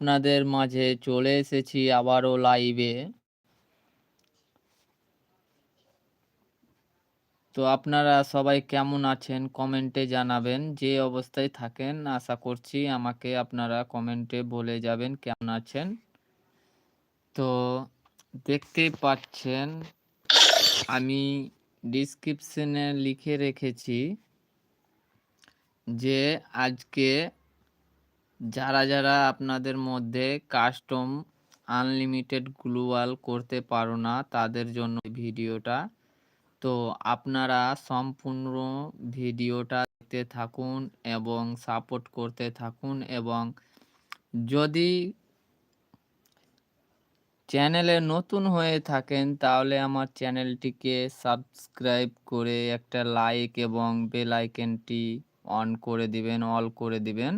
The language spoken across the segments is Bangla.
আপনাদের মাঝে চলে এসেছি আবারও লাইভে তো আপনারা সবাই কেমন আছেন? কমেন্টে জানাবেন, যে অবস্থায় থাকেন, আশা করছি আমাকে আপনারা কমেন্টে বলে যাবেন কেমন আছেন। তো দেখতেই পাচ্ছেন, আমি ডিসক্রিপশনে লিখে রেখেছি যে আজকে যারা যারা আপনাদের মধ্যে কাস্টম আনলিমিটেড গ্লুয়াল করতে পারো না, তাদের জন্য ভিডিওটা। তো আপনারা সম্পূর্ণ ভিডিওটা দেখতে থাকুন এবং সাপোর্ট করতে থাকুন এবং যদি চ্যানেলে নতুন হয়ে থাকেন, তাহলে আমার চ্যানেলটিকে সাবস্ক্রাইব করে একটা লাইক এবং বেল আইকনটি অন করে দিবেন অল করে দিবেন।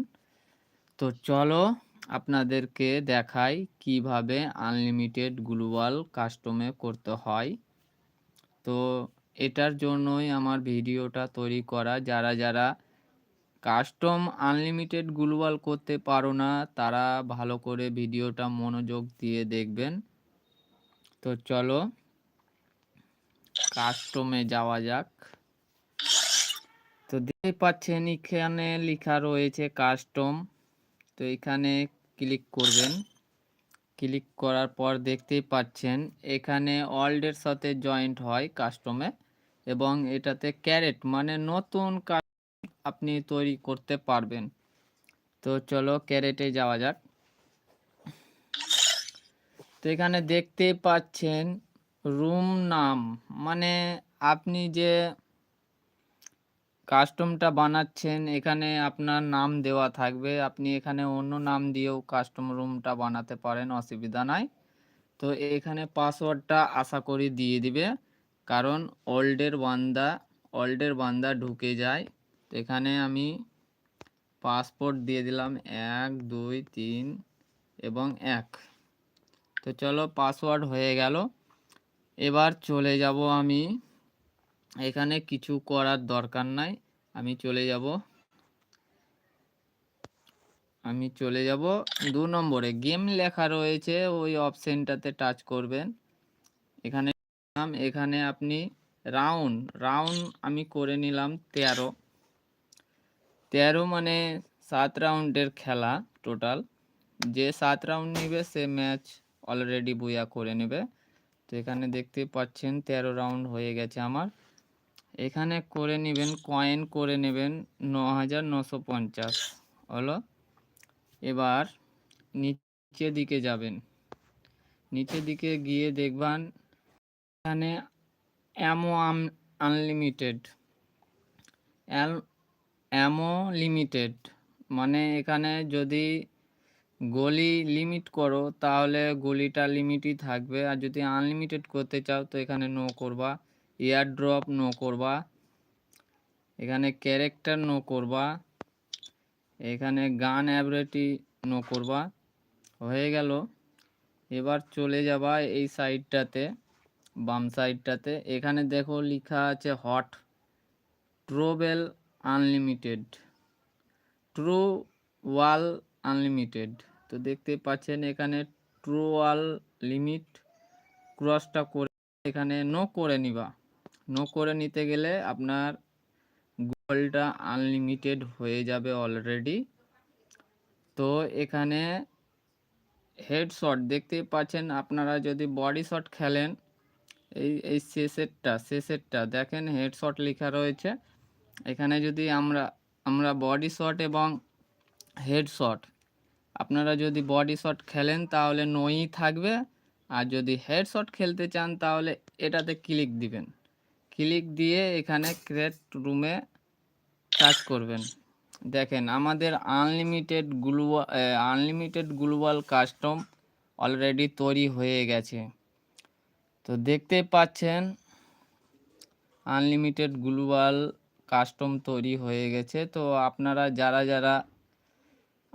তো চলো আপনাদেরকে দেখাই কীভাবে আনলিমিটেড গ্লোবাল কাস্টমে করতে হয়। তো এটার জন্যই আমার ভিডিওটা তৈরি করা। যারা যারা কাস্টম আনলিমিটেড গ্লোবাল করতে পারো না, তারা ভালো করে ভিডিওটা মনোযোগ দিয়ে দেখবেন। তো চলো কাস্টমে যাওয়া যাক। তো দেখতে পাচ্ছেন এখানে লেখা রয়েছে কাস্টম তো এখানে ক্লিক করবেন। ক্লিক করার পর দেখতেই পাচ্ছেন, এখানে ওয়ার্ল্ডের সাথে জয়েন্ট হয় কাস্টমে এবং এটাতে ক্যারেট মানে নতুন আপনি তৈরি করতে পারবেন। তো চলো ক্যারেটে যাওয়া যাক। তো এখানে দেখতে পাচ্ছেন, রুম নাম মানে আপনি যে কাস্টমটা বানাচ্ছেন, এখানে আপনার নাম দেওয়া থাকবে। আপনি এখানে অন্য নাম দিয়েও কাস্টম রুমটা বানাতে পারেন, অসুবিধা নাই। তো এখানে পাসওয়ার্ডটা আশা করি দিয়ে দিবে, কারণ ওল্ডের বান্দা ওল্ডের বান্দা ঢুকে যায়। তো এখানে আমি পাসপোর্ট দিয়ে দিলাম, এক, দুই, তিন এবং এক। তো চলো পাসওয়ার্ড হয়ে গেল। এবার চলে যাব আমি এখানে কিছু করার দরকার নাই। আমি চলে যাব। আমি চলে যাব দু নম্বরে। গেম লেখা রয়েছে, ওই অপশানটাতে টাচ করবেন। এখানে এখানে আপনি রাউন্ড। রাউন্ড আমি করে নিলাম তেরো। তেরো মানে সাত রাউন্ডের খেলা টোটাল। যে সাত রাউন্ড নিবে, সে ম্যাচ অলরেডি বুয়া করে নেবে। তো এখানে দেখতে পাচ্ছেন তেরো রাউন্ড হয়ে গেছে আমার। এখানে করে নেবেন কয়েন করে নেবেন ন হাজার নশো পঞ্চাশ। হলো? এবার নিচে দিকে যাবেন। নিচের দিকে গিয়ে দেখবেন এখানে অ্যামো আনলিমিটেড অ্যামো লিমিটেড মানে এখানে যদি গলি লিমিট করো, তাহলে গলিটা লিমিটই থাকবে। আর যদি আনলিমিটেড করতে চাও, তো এখানে নো করবা। এয়ার ড্রপ নো করবা এখানে ক্যারেক্টার নো করবা এখানে গান অ্যাবরেটি নো করবা হয়ে গেল এবার চলে যাবা এই সাইডটাতে বাম সাইডটাতে এখানে দেখো লেখা আছে হট ট্রোবেল আনলিমিটেড ট্রু ওয়াল আনলিমিটেড তো দেখতে পাচ্ছেন এখানে ট্রু ওয়াল লিমিট ক্রসটা করে এখানে নো করে নিবা নো করে নিতে গেলে আপনার গুগলটা আনলিমিটেড হয়ে যাবে অলরেডি তো এখানে হেডশট দেখতে পাচ্ছেন, আপনারা যদি বডি শট খেলেন, এই এই শেষেরটা শেষেরটা দেখেন হেডশট লেখা রয়েছে। এখানে যদি আমরা আমরা বডি শট এবং হেডশট আপনারা যদি বডি শট খেলেন তাহলে নই থাকবে, আর যদি হেডশট খেলতে চান তাহলে এটাতে ক্লিক দিবেন। ক্লিক দিয়ে এখানে ক্রেট রুমে টাচ করবেন। দেখেন, আমাদের আনলিমিটেড গ্লুয়া আনলিমিটেড গ্লোবাল কাস্টম অলরেডি তৈরি হয়ে গেছে। তো দেখতে পাচ্ছেন আনলিমিটেড গ্লোবাল কাস্টম তৈরি হয়ে গেছে। তো আপনারা যারা যারা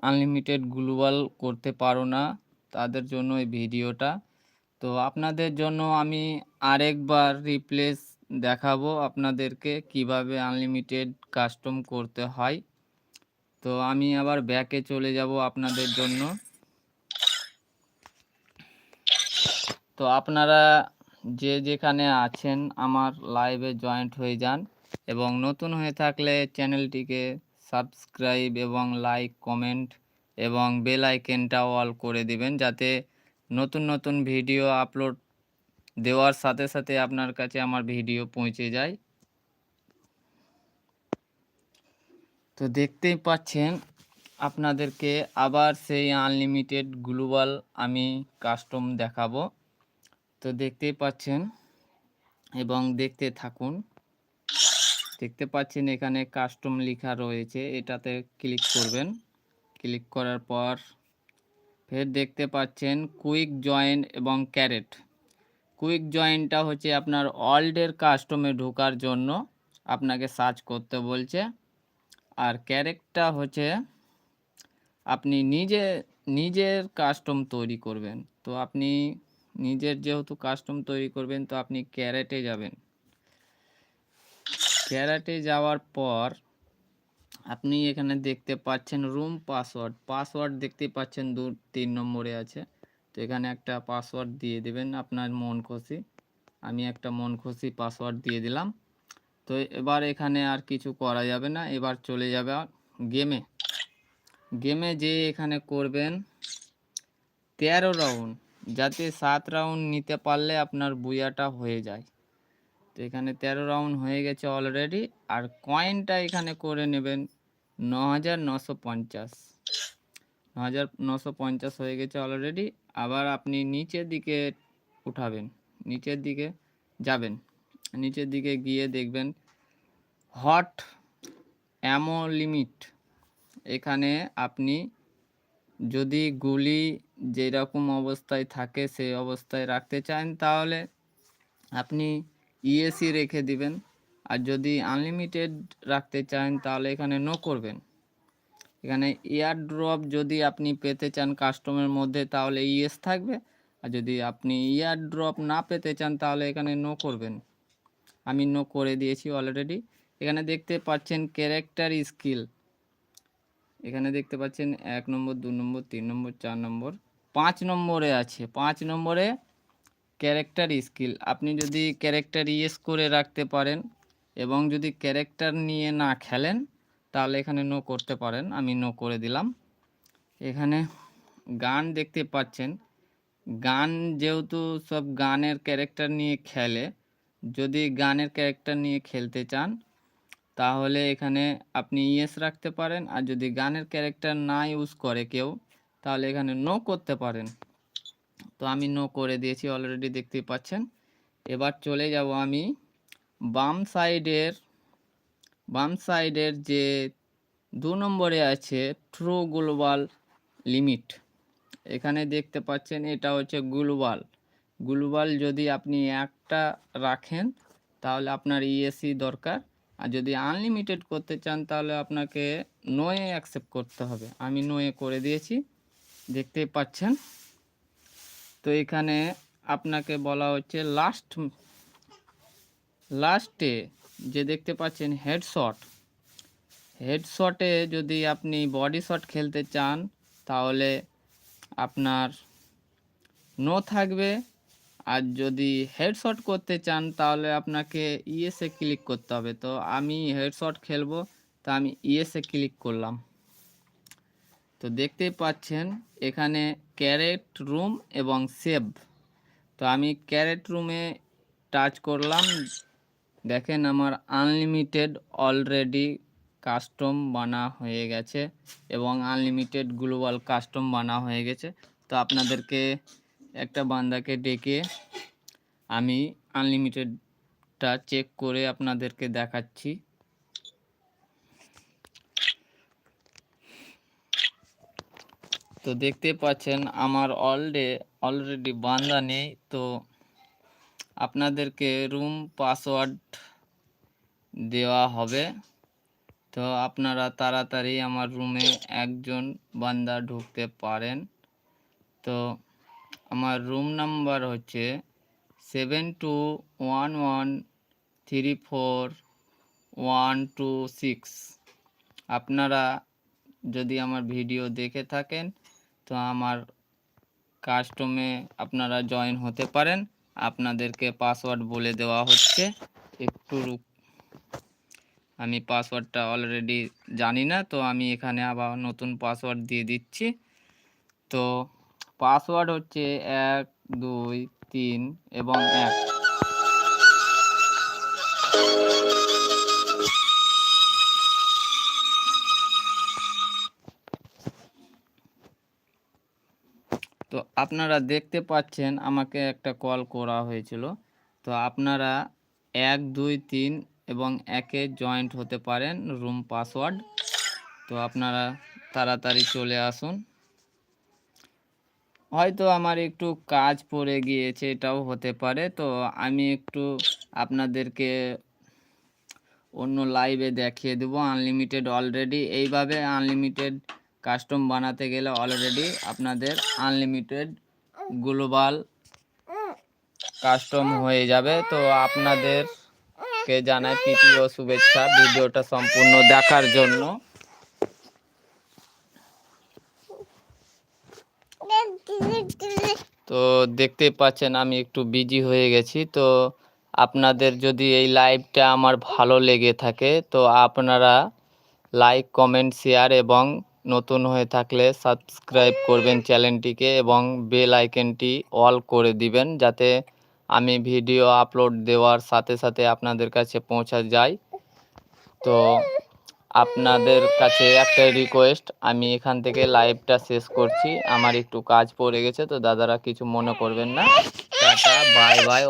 আনলিমিটেড গ্লোবাল করতে পারো না, তাদের জন্য এই ভিডিওটা। তো আপনাদের জন্য আমি আরেকবার রিপ্লেস দেখাবো আপনাদেরকে কীভাবে আনলিমিটেড কাস্টম করতে হয়। তো আমি আবার ব্যাকে চলে যাব আপনাদের জন্য। তো আপনারা যে যেখানে আছেন, আমার লাইভে জয়েন্ট হয়ে যান এবং নতুন হয়ে থাকলে চ্যানেলটিকে সাবস্ক্রাইব এবং লাইক কমেন্ট এবং বেল আইকেনটাও অল করে দিবেন, যাতে নতুন নতুন ভিডিও আপলোড দেওয়ার সাথে সাথে আপনার কাছে আমার ভিডিও পৌঁছে যায়। তো দেখতেই পাচ্ছেন, আপনাদেরকে আবার সেই আনলিমিটেড গ্লোবাল আমি কাস্টম দেখাবো। তো দেখতেই পাচ্ছেন এবং দেখতে থাকুন। দেখতে পাচ্ছেন এখানে কাস্টম লেখা রয়েছে, এটাতে ক্লিক করবেন। ক্লিক করার পর, ফের দেখতে পাচ্ছেন কুইক জয়েন এবং ক্যারেট কুইক জয়েনটা হচ্ছে আপনার ওয়ার্ল্ডের কাস্টমে ঢোকার জন্য আপনাকে সার্চ করতে বলছে। আর ক্যারেটটা হচ্ছে আপনি নিজে, নিজের কাস্টম তৈরি করবেন। তো আপনি নিজের যেহেতু কাস্টম তৈরি করবেন, তো আপনি ক্যারেটে যাবেন। ক্যারেটে যাওয়ার পর আপনি এখানে দেখতে পাচ্ছেন রুম পাসওয়ার্ড পাসওয়ার্ড দেখতে পাচ্ছেন দু, তিন নম্বরে আছে। তো এখানে একটা পাসওয়ার্ড দিয়ে দেবেন আপনার মন খুশি। আমি একটা মন খুশি পাসওয়ার্ড দিয়ে দিলাম। তো এবার এখানে আর কিছু করা যাবে না। এবার চলে যাবে গেমে গেমে যে এখানে করবেন তেরো রাউন্ড যাতে সাত রাউন্ড নিতে পারলে আপনার বুয়াটা হয়ে যায়। তো এখানে তেরো রাউন্ড হয়ে গেছে অলরেডি আর কয়েনটা এখানে করে নেবেন ন হাজার নশো পঞ্চাশ। হাজার নশো পঞ্চাশ হয়ে গেছে অলরেডি আবার আপনি নিচের দিকে উঠাবেন, নিচের দিকে যাবেন, নিচের দিকে গিয়ে দেখবেন হট অ্যামো লিমিট এখানে আপনি যদি গুলি যেরকম অবস্থায় থাকে সেই অবস্থায় রাখতে চান, তাহলে আপনি ইএসি রেখে দিবেন। আর যদি আনলিমিটেড রাখতে চান, তাহলে এখানে নো করবেন। এখানে এয়ার ড্রপ যদি আপনি পেতে চান কাস্টমের মধ্যে, তাহলে ইএস থাকবে। আর যদি আপনি ইয়ার ড্রপ না পেতে চান, তাহলে এখানে নো করবেন। আমি নো করে দিয়েছি অলরেডি এখানে দেখতে পাচ্ছেন ক্যারেক্টার স্কিল এখানে দেখতে পাচ্ছেন এক নম্বর, দু নম্বর, তিন নম্বর, চার নম্বর। পাঁচ নম্বরে আছে। পাঁচ নম্বরে ক্যারেক্টার স্কিল আপনি যদি ক্যারেক্টার ইয়েস করে রাখতে পারেন এবং যদি ক্যারেক্টার নিয়ে না খেলেন তাহলে এখানে নো করতে পারেন, আমি নো করে দিলাম। এখানে গান দেখতে পাচ্ছেন। গান যেহেতু সব গানের ক্যারেক্টার নিয়ে খেলে, যদি গানের ক্যারেক্টার নিয়ে খেলতে চান, তাহলে এখানে আপনি ইয়েস রাখতে পারেন, আর যদি গানের ক্যারেক্টার না ইউজ করে কেউ, তাহলে এখানে নো করতে পারেন। তো আমি নো করে দিয়েছি অলরেডি দেখতেই পাচ্ছেন। এবার চলে যাব আমি বাম সাইডের বাম সাইডের যে দু নম্বরে আছে ট্রু গ্লোবাল লিমিট এখানে দেখতে পাচ্ছেন এটা হচ্ছে গ্লোবাল গ্লোবাল যদি আপনি একটা রাখেন, তাহলে আপনার ইএসি দরকার। আর যদি আনলিমিটেড করতে চান, তাহলে আপনাকে নোয়ে অ্যাকসেপ্ট করতে হবে। আমি নোয়ে করে দিয়েছি। দেখতেই পাচ্ছেন? তো এখানে আপনাকে বলা হচ্ছে লাস্ট লাস্টে যে দেখতে পাচ্ছেন হেডশট হেডশটে যদি আপনি বডি শট খেলতে চান, তাহলে আপনার নো থাকবে। আর যদি হেডশট করতে চান, তাহলে আপনাকে ইএসএ ক্লিক করতে হবে। তো আমি হেডশট খেলব, তো আমি ইএসএ ক্লিক করলাম। তো দেখতেই পাচ্ছেন, এখানে ক্যারেট রুম এবং সেভ তো আমি ক্যারেট রুমে টাচ করলাম। দেখেন আমার আনলিমিটেড অলরেডি কাস্টম বানা হয়ে গেছে এবং আনলিমিটেড গ্লোবাল কাস্টম বানা হয়ে গেছে। তো আপনাদেরকে একটা বান্দাকে ডেকে আমি আনলিমিটেডটা চেক করে আপনাদেরকে দেখাচ্ছি। তো দেখতে পাচ্ছেন আমার অলডে অলরেডি বান্দা নেই, তো আপনাদেরকে রুম পাসওয়ার্ড দেওয়া হবে। তো আপনারা তাড়াতাড়ি আমার রুমে একজন বান্দা ঢুকতে পারেন। তো আমার রুম নাম্বার হচ্ছে seven two one one three four one two six আপনারা যদি আমার ভিডিও দেখে থাকেন, তো আমার কাস্টমে আপনারা জয়েন হতে পারেন। আপনাদেরকে পাসওয়ার্ড বলে দেওয়া হচ্ছে। একটু আমি পাসওয়ার্ডটা অলরেডি জানি না, তো আমি এখানে আবার নতুন পাসওয়ার্ড দিয়ে দিচ্ছি। তো পাসওয়ার্ড হচ্ছে এক, দুই, তিন এবং এক। আপনারা দেখতে পাচ্ছেন আমাকে একটা কল করা হয়েছিল। তো আপনারা এক, দুই, তিন এবং একে জয়েন্ট হতে পারেন রুম পাসওয়ার্ড। তো আপনারা তাড়াতাড়ি চলে আসুন। হয়তো আমার একটু কাজ পড়ে গিয়েছে, এটাও হতে পারে। তো আমি একটু আপনাদেরকে অন্য লাইভে দেখিয়ে দেবো। আনলিমিটেড অলরেডি এইভাবে আনলিমিটেড কাস্টম বানাতে গেলে অলরেডি আপনাদের আনলিমিটেড গ্লোবাল কাস্টম হয়ে যাবে। তো আপনাদেরকে জানাই প্রীতি ও শুভেচ্ছা ভিডিওটা সম্পূর্ণ দেখার জন্য। তো দেখতে পাচ্ছেন আমি একটু বিজি হয়ে গেছি। তো আপনাদের যদি এই লাইভটা আমার ভালো লেগে থাকে, তো আপনারা লাইক কমেন্ট শেয়ার এবং নতুন হয়ে থাকলে সাবস্ক্রাইব করবেন চ্যানেলটিকে এবং বেল আইকনটি অল করে দিবেন যাতে আমি ভিডিও আপলোড দেওয়ার সাথে সাথে আপনাদের কাছে পৌঁছা যায়। তো আপনাদের কাছে একটা রিকোয়েস্ট আমি এখান থেকে লাইভটা শেষ করছি। আমার একটু কাজ পড়ে গেছে, তো দাদারা কিছু মনে করবেন না। Tata bye bye